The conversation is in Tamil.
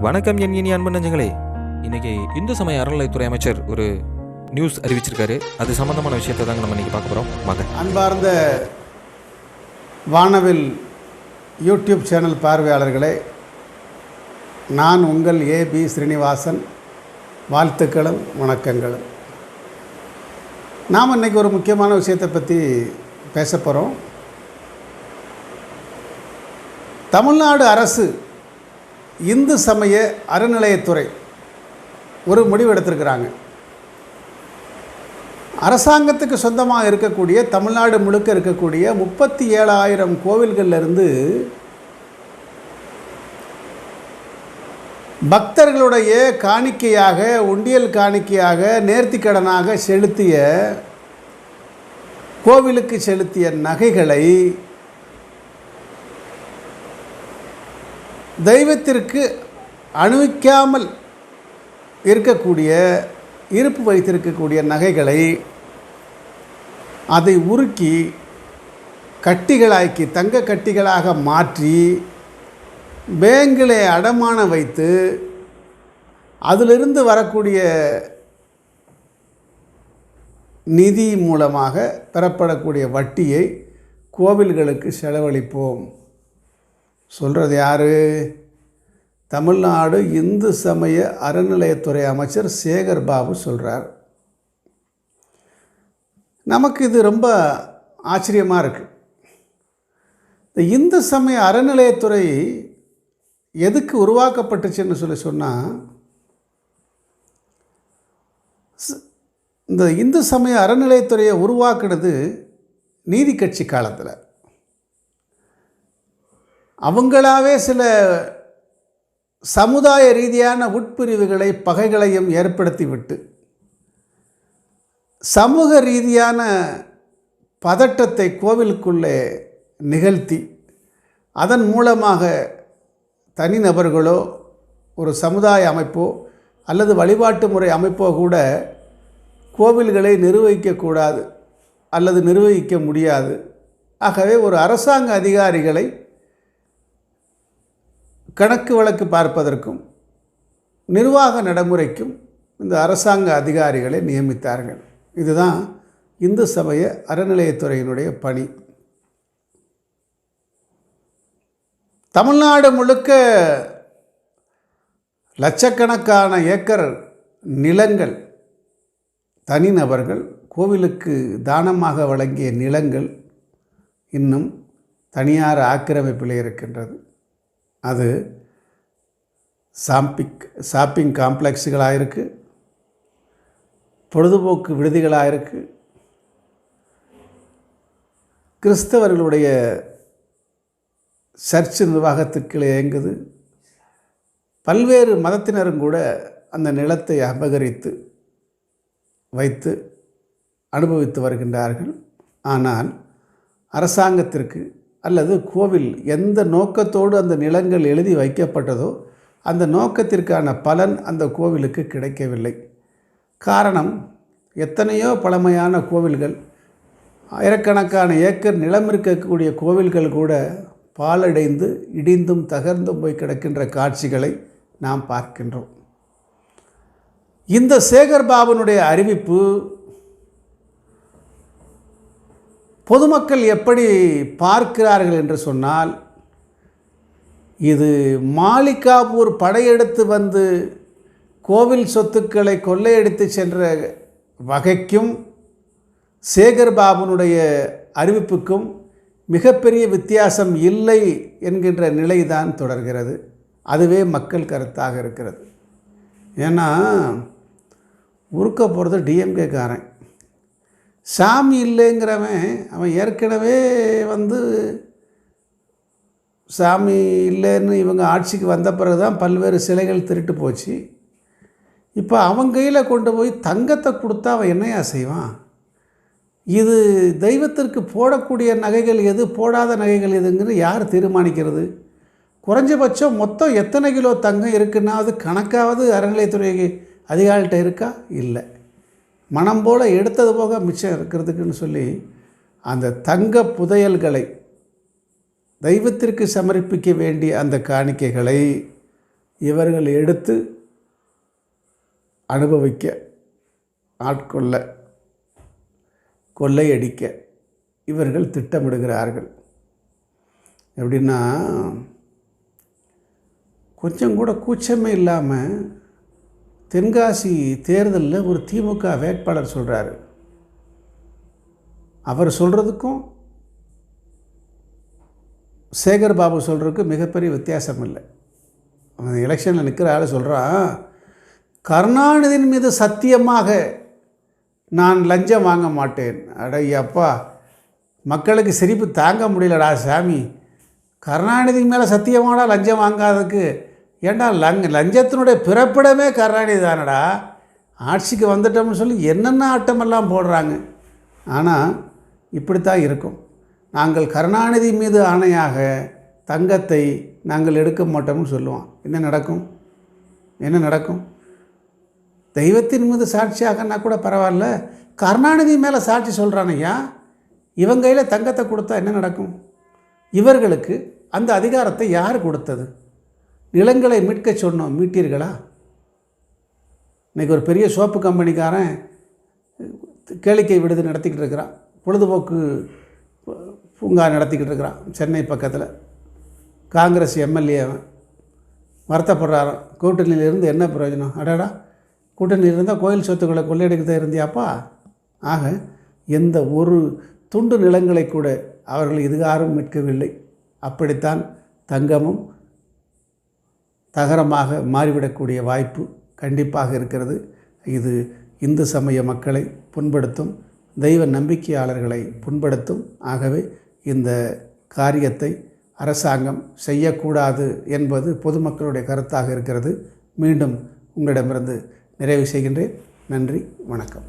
வணக்கம் என் இனி அன்பு நெஞ்சங்களே. இன்றைக்கி இந்து சமய அறநிலைத்துறை அமைச்சர் ஒரு நியூஸ் அறிவிச்சிருக்காரு. அது சம்பந்தமான விஷயத்தை தாங்க நம்ம இன்னைக்கு பார்க்க போகிறோம் வாங்க. அன்பார்ந்த வானவில் யூடியூப் சேனல் பார்வையாளர்களே நான் உங்கள் ஏபி ஸ்ரீனிவாசன். வாழ்த்துக்களும் வணக்கங்களும். நாம் இன்னைக்கு ஒரு முக்கியமான விஷயத்தை பற்றி பேச போகிறோம் தமிழ்நாடு அரசு இந்து சமய அறநிலையத்துறை ஒரு முடிவு எடுத்திருக்கிறாங்க அரசாங்கத்துக்கு சொந்தமாக இருக்கக்கூடிய தமிழ்நாடு முழுக்க இருக்கக்கூடிய முப்பத்தி ஏழாயிரம் கோவில்கள்லேருந்து பக்தர்களுடைய காணிக்கையாக உண்டியல் காணிக்கையாக நேர்த்திக்கடனாக செலுத்திய கோவிலுக்கு செலுத்திய நகைகளை தெய்வத்திற்கு அணுவிக்காமல் இருக்கக்கூடிய இருப்பு வைத்திருக்கக்கூடிய நகைகளை அதை உருக்கி கட்டிகளாக்கி தங்க கட்டிகளாக மாற்றி பேங்கிலே அடமானம் வைத்து அதிலிருந்து வரக்கூடிய நிதி மூலமாக பெறப்படக்கூடிய வட்டியை கோவில்களுக்கு செலவழிப்போம். சொல்கிறது யார்? தமிழ்நாடு இந்து சமய அறநிலையத்துறை அமைச்சர் சேகர் பாபு சொல்கிறார் நமக்கு இது ரொம்ப ஆச்சரியமாக இருக்குது இந்த இந்து சமய அறநிலையத்துறை எதுக்கு உருவாக்கப்பட்டுச்சுன்னு சொல்லி சொன்னால் இந்த இந்து சமய அறநிலையத்துறையை உருவாக்குனது நீதி கட்சி காலத்தில். அவங்களாவே சில சமுதாய ரீதியான உட்பிரிவுகளை பகைகளையும் ஏற்படுத்திவிட்டு சமூக ரீதியான பதட்டத்தை கோவிலுக்குள்ளே நிகழ்த்தி அதன் மூலமாக தனிநபர்களோ ஒரு சமுதாய அமைப்போ அல்லது வழிபாட்டு முறை அமைப்போ கூட கோவில்களை நிர்வகிக்கக்கூடாது அல்லது நிர்வகிக்க முடியாது. ஆகவே ஒரு அரசாங்க அதிகாரிகளை கணக்கு வழக்கு பார்ப்பதற்கும் நிர்வாக நடைமுறைக்கும் இந்த அரசாங்க அதிகாரிகளை நியமித்தார்கள். இதுதான் இந்து சமய அறநிலையத்துறையினுடைய பணி. தமிழ்நாடு முழுக்க லட்சக்கணக்கான ஏக்கர் நிலங்கள் தனிநபர்கள் கோவிலுக்கு தானமாக வழங்கிய நிலங்கள் இன்னும் தனியார் ஆக்கிரமிப்பில் இருக்கின்றது. அது சாம்பிக் ஷாப்பிங் காம்ப்ளெக்ஸுகளாக இருக்குது பொழுதுபோக்கு விடுதிகளாக இருக்குது கிறிஸ்தவர்களுடைய சர்ச் நிர்வாகத்துக்கு இயங்குது. பல்வேறு மதத்தினரும் கூட அந்த நிலத்தை அபகரித்து வைத்து அனுபவித்து வருகின்றார்கள். ஆனால் அரசாங்கத்திற்கு அல்லது கோவில் எந்த நோக்கத்தோடு அந்த நிலங்கள் எழுதி வைக்கப்பட்டதோ அந்த நோக்கத்திற்கான பலன் அந்த கோவிலுக்கு கிடைக்கவில்லை. காரணம் எத்தனையோ பழமையான கோவில்கள் ஆயிரக்கணக்கான ஏக்கர் நிலம் இருக்கக்கூடிய கோவில்கள் கூட பாலடைந்து இடிந்தும் தகர்ந்தும் போய் கிடக்கின்ற காட்சிகளை நாம் பார்க்கின்றோம். இந்த சேகர் பாபனுடைய அறிவிப்பு பொதுமக்கள் எப்படி பார்க்கிறார்கள் என்று சொன்னால் இது மாலிகாபூர் படையெடுத்து வந்து கோவில் சொத்துக்களை கொள்ளையடித்து சென்ற வகைக்கும் சேகர் பாபுனுடைய அறிவிப்புக்கும் மிகப்பெரிய வித்தியாசம் இல்லை என்கின்ற நிலைதான் தொடர்கிறது. அதுவே மக்கள் கருத்தாக இருக்கிறது. ஏன்னா உருக்க போகிறது டிஎம்கேக்காரன் சாமி இல்லைங்கிறவன் அவன் ஏற்கனவே வந்து சாமி இல்லைன்னு இவங்க ஆட்சிக்கு வந்த பிறகு தான் பல்வேறு சிலைகள் திருட்டு போச்சு. இப்போ அவன் கையில் கொண்டு போய் தங்கத்தை கொடுத்தா அவன் என்னையா செய்வான்? இது தெய்வத்திற்கு போடக்கூடிய நகைகள் எது போடாத நகைகள் எதுங்கிறது யார் தீர்மானிக்கிறது? குறைஞ்சபட்சம் மொத்தம் எத்தனை கிலோ தங்கம் இருக்குன்னா அது கணக்காவது அறநிலையத்துறை அதிகாரிகிட்ட இருக்கா? இல்லை. மனம் போல் எடுத்தது போக மிச்சம் இருக்கிறதுக்குன்னு சொல்லி அந்த தங்க புதையல்களை தெய்வத்திற்கு சமர்ப்பிக்க வேண்டிய அந்த காணிக்கைகளை இவர்கள் எடுத்து அனுபவிக்க ஆட்கொள்ள கொள்ளையடிக்க இவர்கள் திட்டமிடுகிறார்கள். எப்படின்னா கொஞ்சம் கூட கூச்சமே இல்லாமல் தென்காசி தேர்தலில் ஒரு திமுக வேட்பாளர் சொல்கிறாரு அவர் சொல்கிறதுக்கும் சேகர் பாபு சொல்கிறதுக்கு மிகப்பெரிய வித்தியாசம் இல்லை. அவன் எலெக்ஷனில் நிற்கிற ஆள் சொல்கிறான் கருணாநிதியின் மீது சத்தியமாக நான் லஞ்சம் வாங்க மாட்டேன். அடையப்பா மக்களுக்கு சிரிப்பு தாங்க முடியலடா சாமி. கருணாநிதி மேலே சத்தியமாடா லஞ்சம் வாங்காததுக்கு. ஏண்டா லங் லஞ்சத்தினுடைய பிறப்பிடமே கருணாநிதி தானடா? ஆட்சிக்கு வந்துட்டோம்னு சொல்லி என்னென்ன ஆட்டமெல்லாம் போடுறாங்க? ஆனால் இப்படித்தான் இருக்கும். நாங்கள் கருணாநிதி மீது ஆணையாக தங்கத்தை நாங்கள் எடுக்க மாட்டோம்னு சொல்லுவோம் என்ன நடக்கும்? என்ன நடக்கும்? தெய்வத்தின் மீது சாட்சியாகனா கூட பரவாயில்ல. கருணாநிதி மேலே சாட்சி சொல்கிறானையா இவன் கையில் தங்கத்தை கொடுத்தா என்ன நடக்கும்? இவர்களுக்கு அந்த அதிகாரத்தை யார் கொடுத்தது? நிலங்களை மீட்க சொன்னோம். மீட்டீர்களா? இன்றைக்கி ஒரு பெரிய சோப்பு கம்பெனிக்காரன் கேளிக்கை விடுதி நடத்திக்கிட்டு இருக்கிறான். பொழுதுபோக்கு பூங்கா நடத்திக்கிட்டு இருக்கிறான் சென்னை பக்கத்தில். காங்கிரஸ் எம்எல்ஏ அவன். வருத்தப்படுறாராம் கூட்டணியிலிருந்து என்ன பிரயோஜனம்? அடடா. கூட்டணியில் இருந்தால் கோயில் சொத்துக்களை கொள்ளையடிக்கிறதா இருந்தியாப்பா? ஆக எந்த ஒரு துண்டு நிலங்களை கூட அவர்கள் இதுகாரும் மீட்கவில்லை. அப்படித்தான் தங்கமும் தகரமாக மாறிவிடக்கூடிய வாய்ப்பு கண்டிப்பாக இருக்கிறது. இது இந்து சமய மக்களை புண்படுத்தும் தெய்வ நம்பிக்கையாளர்களை புண்படுத்தும். ஆகவே இந்த காரியத்தை அரசாங்கம் செய்யக்கூடாது என்பது பொதுமக்களுடைய கருத்தாக இருக்கிறது. மீண்டும் உங்களிடமிருந்து நிறைவு செய்கின்றேன். நன்றி வணக்கம்.